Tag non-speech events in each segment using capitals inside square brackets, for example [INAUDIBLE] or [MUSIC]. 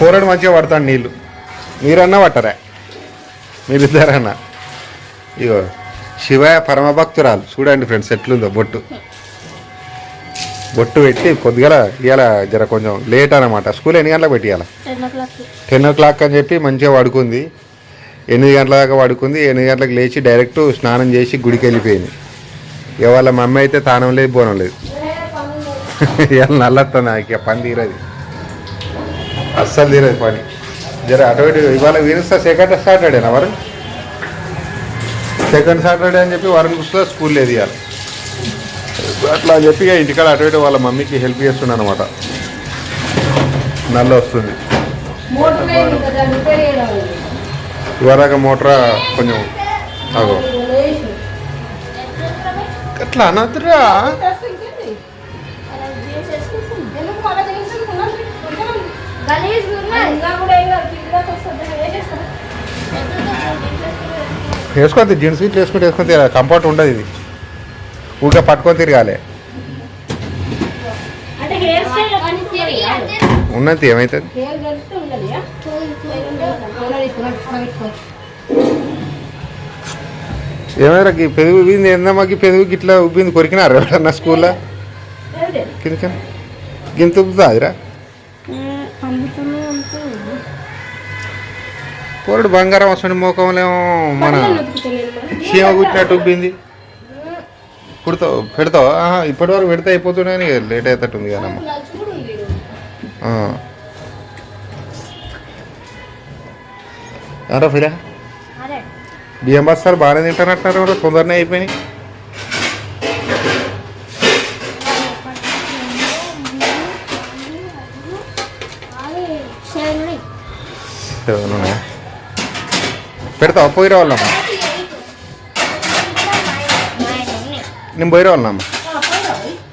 పోరాడు మంచిగా పడతాడు నీళ్ళు మీరన్నా పట్టరా? మీరిద్దరన్నా? ఇగో శివ పరమభక్తురాలు. చూడండి ఫ్రెండ్స్ ఎట్లుందో బొట్టు. బొట్టు పెట్టి కొద్దిగా ఇవాళ జర కొంచెం లేట్ అనమాట స్కూల్ ఎన్ని గంటలకు పెట్టి ఇవాళ టెన్ ఓ క్లాక్ అని చెప్పి మంచిగా పడుకుంది. ఎనిమిది గంటల దాకా పడుకుంది. ఎనిమిది గంటలకు లేచి డైరెక్ట్ స్నానం చేసి గుడికి వెళ్ళిపోయింది. ఇక వాళ్ళ మమ్మీ అయితే తానం లేదు బోనం లేదు. [LAUGHS] ఇవాళ నల్లత్తుంది ఇక పని తీరది. అస్సలు తీరదు పని. జర అటు ఇటు ఇవాళ వీరస్తా సెకండ్ సాటర్డేనా వరుణ్ సెకండ్ సాటర్డే అని చెప్పి వరుణ్ కుస్లో స్కూల్ లేదు ఇవాళ. అట్లా అని చెప్పి ఇంటికాడ అటు ఇటు వాళ్ళ మమ్మీకి హెల్ప్ చేస్తున్నాను అనమాట నల్ల వస్తుంది. ఇవరాక మోటార్ కొంచెం అగో అట్లా అనద్దురా. వేసుకొని జీన్స్ ఇట్లా వేసుకుంటే వేసుకొని తిరగాలి. కంఫర్ట్ ఉండదు ఇది. ఊరికే పట్టుకొని తిరగాలి. ఉన్నది ఏమవుతుంది ఉండదు ఏమైనా పెరుగు ఉబ్బింది ఏందమ్మా ఈ పెరుగు ఇట్లా ఉబ్బింది కొరికినారు ఎవరన్నా స్కూల్లో? కింద గింత ఉబ్బుతుందా పోరడు బంగారం వస్తుంది మోకంలేమో మన చీమ కుట్టినట్టు ఉబ్బింది. పుడతావు పెడతావు? ఇప్పటి వరకు పెడితే అయిపోతున్నాయని లేట్ అవుతట్టుంది కదమ్మా. ఏంటో ఫిరా? బియ్యం బస్తాలు బాగానే తింటానంటున్నారు మరి తొందరనే అయిపోయినాయి. సెవెన్ ఉన్నాయా. పెడతావా? పోయిరా రావాలమ్మా. నేను పోయిరా రావాలమ్మా.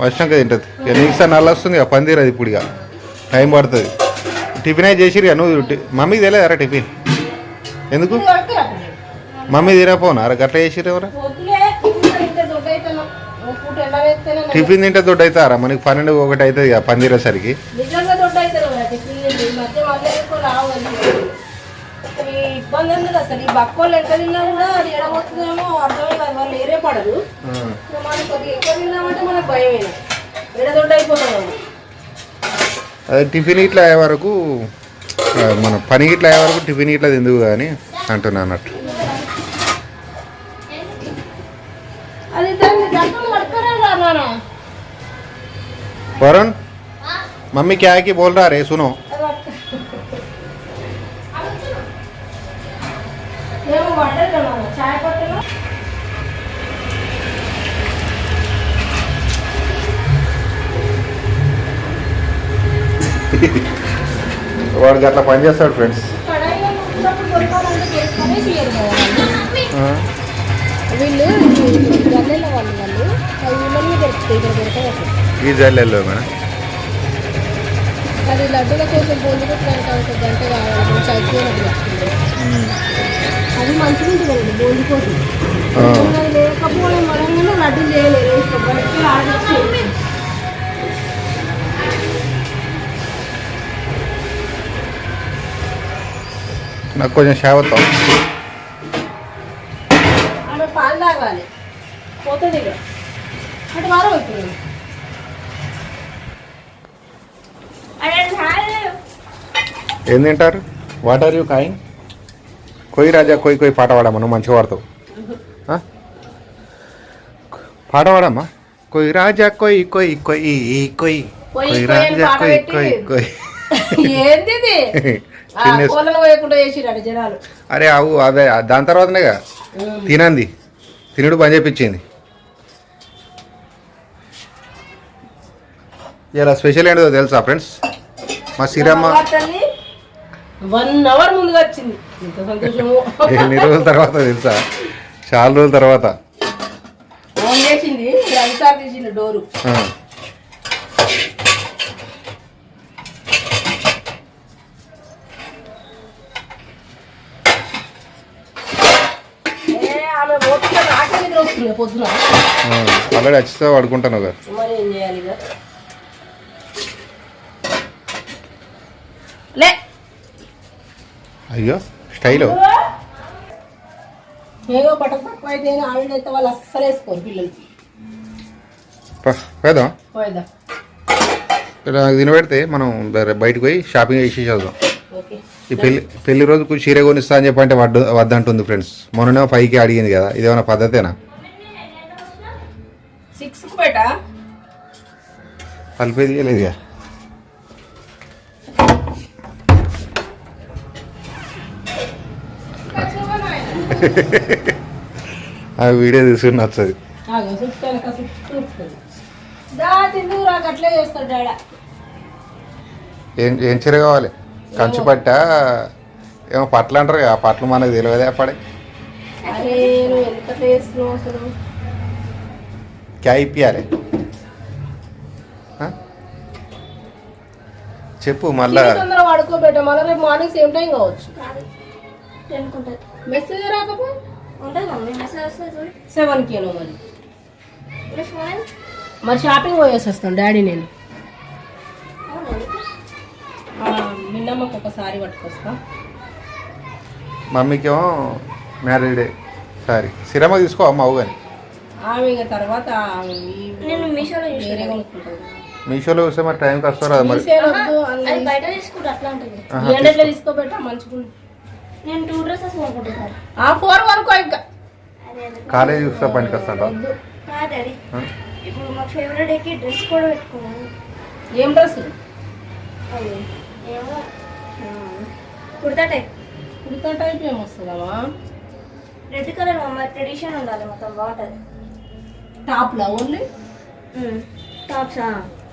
వచ్చినాక తింటుంది. ఇక నీకు సార్ నల్ల వస్తుంది ఇక పందిరు అది ఇప్పుడు ఇక. టైం పడుతుంది. టిఫిన్ అయితే చేసిరు ఇక? నువ్వు టి- మమ్మీకి తెలియదారా టిఫిన్? ఎందుకు? మమ్మీ తినపోనా అరే గట్లా చేసిరు ఎవరా? టిఫిన్ తింటే దొడ్డు అవుతారా మనకి పన్నెండు ఒకటి అవుతుంది ఇక పందిరేసరికి. నిజంగా దొడ్డ అవుతారు కదా టిఫిన్ చేసి ఈ మధ్య మళ్ళీ ఎక్కువ రావు అసలు ఈ ఇబ్బంది ఎందుకు అసలు ఈ బక్కోళ్ళు ఎంత తిన్నా కూడా అది ఎడబోతుందేమో అర్థమే కాదు వాళ్ళు ఏరే పడరు ఇక మనం కొద్దిగా ఎక్కువ తిన్నామంటే మనకు భయమేనా ఎడ దొడ్డ అయిపోతాం అదే టిఫిన్ ఇట్లా అయ్యే వరకు ఆ, మన పని ఇట్లా అయ్యే వరకు టిఫిన్ ఇట్లా తిందుకు కానీ అంటున్నా అన్నట్టు అది దాన్ని గంటలు పట్టుకోరా నాన్న వరుణ్ మమ్మీ क्या है कि बोल रहा रे सुनो దొరుకుతాయి ఇక్కడ దొరకదు అసలు ఈ జల్లెల్లో మేడం అది లడ్డూల కోసం పెట్టడానికి ఒక గంట కావాలి మంచి అయిపోయినప్పుడు వస్తుంది అది మంచిగా ఉంటుంది బోందు కోసం. లేకపోవడం వరంగానే లడ్డు చేయలేరు నాకు కొంచెం షావత్తాం ఆమె పాలు తాగాలి. పోతుంది అటు వారం చాలు ఏం తింటారు? వాట్ ఆర్ యూ కాయింగ్ కొయ్యి రాజా కొయ్యి కొయ్యి పాట పాడమ్మా నువ్వు మంచిగా పాడతావు? పాట పాడమ్మా. కొయ్యి రాజా కొయ్యి కొయ్యి కొయ్యి కొయ్యి కొయ్యి రాజా కొయ్యి కొయ్యి కొయ్యి ఏంది అరే అవు అదే దాని తర్వాతనేగా. తినంది. తినుడు పని చేపించింది ఇలా స్పెషల్ ఏంటో తెలుసా ఫ్రెండ్స్? మా సిరమ్మ. వన్ అవర్ ముందుగా వచ్చింది. ఇంత సంతోషము. ఎన్ని రోజుల తర్వాత తెలుసా? చాలా రోజుల తర్వాత. డోరు ఆ. ఏ, ఆమె పోతుంటే పొద్దున. ఆల్రెడీ వచ్చితే పడుకుంటాను కదా. మరి ఏం చేయాలి ఇక? లే. అయ్యో స్టైలు. ఏదో తక్కువ అయితే ఆవిడ అయితే వాళ్ళు అస్సలు వేసుకోరు పిల్లలకి పేదా పోయేదా నాకు తినబెడితే మనం బయ- బయటకు పోయి షాపింగ్ చేసి చదువుదాం. ఓకే. ఈ పెళ్ళి పెళ్ళి రోజుకు చీర కొనిస్తా అని చెప్పంటే వద్దంటుంది ఫ్రెండ్స్ మొన్ననే ఫైవ్కి అడిగింది కదా ఇదేమైనా పద్ధతేనా? సిక్స్ బేటా? కలిపేది లేదు ఇక ఆ వీడియో తీసుకుని నచ్చది. ఏం ఏం చీర కావాలి? కంచు పట్ట? ఏమో పట్లు అంటారు కదా, ఆ పట్లు మనకు తెలియదే పడే క్యా ఇప్పియాలి ఆ? చెప్పు మళ్ళా తిని తొందరగా వాడుకోబెట్ట మళ్ళీ రేపు మార్నింగ్ సేమ్ టైం కావచ్చు. మెసేజ్ రాకపో? ఉంటుంది? మమ్మీ మెసేజ్ వస్తుంది చూడు. సెవెన్ కిలో మరి. మరి షాపింగ్ పోయేసి వస్తాం డాడీ నేను. నిన్నమ్మకి ఒకసారి పట్టుకొస్తా. మమ్మీకేమో మ్యారీడే సారీ సిరమ తీసుకో అమ్మ అవు కానీ ఆమె ఇక తర్వాత ఆమె ఈ- నేను మీషోలో వేరే చూసాను కొనుక్కుంటుంది. మీషోలో చూస్తే మరి టైంకి వస్తారా మరి? వద్దు, బయట తీసుకుంటే అట్లా ఉంటుంది. ఆహా, ఈ ఎండట్లో తీసుకోబెట్టా మంచిగా నేను టూ డ్రెస్సెస్ ఆ ఫోర్ వరకు ఇంకా. అదే అదే. కాలేజీ చూస్తే పనికి వస్తాడా వద్దు. కాదు డాడీ. ఆ? ఇప్పుడు మా ఫేవరెట్ డేకి డ్రెస్ కూడా పెట్టుకున్నాను. ఏం డ్రెస్? అది ఏమో. ఆ, కుర్తా టైప్. కుర్తా టైప్ ఏం వస్తుందమ్మా? రెడ్ కలర్ మమ్మ ట్రెడిషన్ ఉండాలి మొత్తం బాగుంటుంది. టాప్లో ఓన్లీ టాప్స్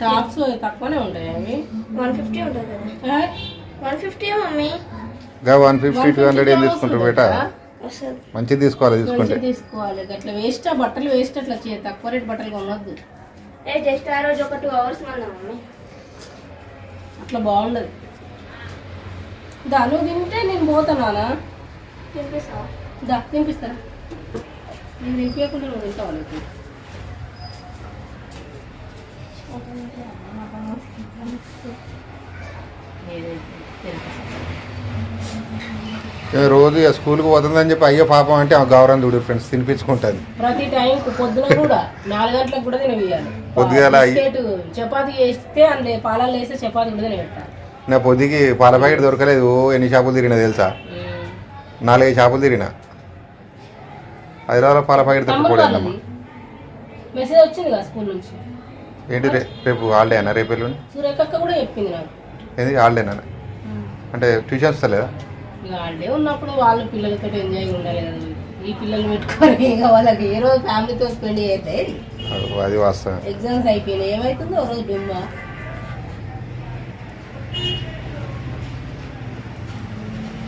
టాప్స్ తక్కువనే ఉంటాయి అవి? వన్ ఫిఫ్టీ ఉంటుంది కదా. వన్ ఫిఫ్టీ మమ్మీ గా వన్ ఫిఫ్టీ టూ హండ్రెడ్ ఏం తీసుకుంటారు బేట? మంచిది తీసుకోవాలి తీసుకుంటే. మంచిగా తీసుకోవాలి అట్లా వేస్ట్ బట్టలు వేస్ట్ అట్లా చే- తక్కువ రేట్ బట్టలు కొనొద్దు. ఏ జస్ట్ ఆ రోజు ఒక టూ అవర్స్ మళ్ళీ మమ్మీ అట్లా బాగుండదు. దా నువ్వు తింటే నేను పోతానా తినిపిస్తావా? దా తినిపిస్తారా నేను తినిపించకుండా నువ్వు తింటావా రోజు స్కూల్కి పోతుందని చెప్పి అయ్యో పాపం అంటే గౌరవం చూడు ఫ్రెండ్స్ తినిపించుకుంటుంది ప్రతి టైం పొద్దున కూడా నాలుగు గంటలకు కూడా తినవేయాలి పొద్దుగాల చపాతీ చేస్తే అందులో పాలలో వేస్తే చపాతీ కూడా తినబెట్టాలి. నా పొద్దుకి పాల ప్యాకెట్ దొరకలేదు. ఓ ఎన్ని షాపులు తిరిగినా తెలుసా? నాలుగైదు షాపులు తిరిగినా. హైదరాబాద్లో పాల ప్యాకెట్ వాళ్ళది? మెసేజ్ వచ్చింది కదా స్కూల్ నుంచి? ఏంటి రే రేపు హాలిడే అన్న? రేపు ఎల్లుండి? సూర్యకక్క కూడా చెప్పింది నాకు. ఏంది హాలిడేనా అంటే ట్యూషన్స్ లేదా ఇక వాళ్ళే ఉన్నప్పుడు వాళ్ళు పిల్లలతో ఎంజాయ్ ఉండాలి కదా. ఈ పిల్లలు పెట్టుకొని [LAUGHS] ఇక వాళ్ళకి ఏ రోజు ఫ్యామిలీతో స్పెండ్ చేస్తే అది- అది వాస్తవం. ఎగ్జామ్స్ అయిపోయినాయి. ఏమవుతుందో ఓ రోజు బిమ్మ.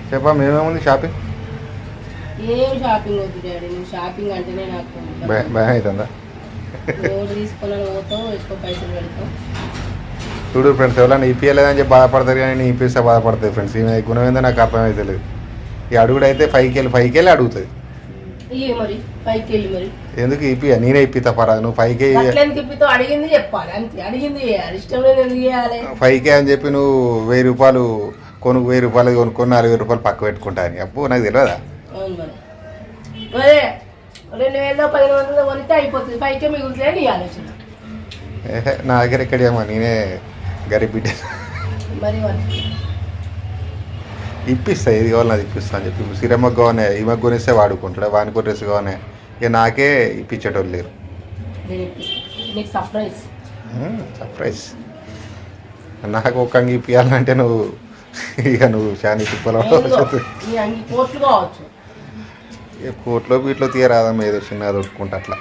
చెప్పా మేమేముంది షాపింగ్ ఏం షాపింగ్ వద్దు డాడీ. నువ్వు షాపింగ్ అంటేనే నాకు భయం భయం అవుతుందా ఎక్కువ పైసలు చూడు ఫ్రెండ్స్ ఎవరైనా ఇప్పియలేదని చెప్పి బాధపడతారు కానీ నేను ఇప్పిస్తే బాధపడతాయి ఫ్రెండ్స్. ఈమె గుణం ఏందో నాకు అర్థమైతే లేదు ఈ అడుగుడు అయితే పైకి వెళ్ళి పైకి వెళ్ళి అడుగుతుంది ఎందుకు ఇప్పియ నేనే ఇప్పితా పరా నువ్వు అడిగింది చెప్పాలి అంతే. అడిగింది లేదు ఎందుకు చేయాలి పైకే అని చెప్పి నువ్వు వెయ్యి రూపాయలు కొనుక్కు వెయ్యి రూపాయలు కొనుక్కొని నాలుగు వేల రూపాయలు పక్క పెట్టుకుంటా అని. అప్పు నాకు తెలియదా రెండు వేలలో పదిహేను వందలు కొనితే అయిపోతుంది. పైకే మిగులుతుంది నీ ఆలోచన. నా దగ్గర ఎక్కడేమో నేనే గరీబ్ బిడ్డ. మరి ఇప్పిస్తా ఏది కావాలి నాది ఇప్పిస్తా అని చెప్పి. సిరమ్మకు కావాలి ఈమెకు కొనిస్తే వాడుకుంటాడు? వానికి డ్రెస్ కావాలి ఇక నాకే ఇప్పించేటోళ్ళు లేరు. సర్ప్రైజ్ సర్ప్రైజ్ నాకు ఒక్క అంగి ఇప్పియాలంటే నువ్వు ఇక నువ్వు చాలా తిప్పలో కోట్లు కావచ్చు. ఇక వీటిలో తీయరాదమ్మ ఏదో చిన్నది ఒప్పుకుంటా అట్లా.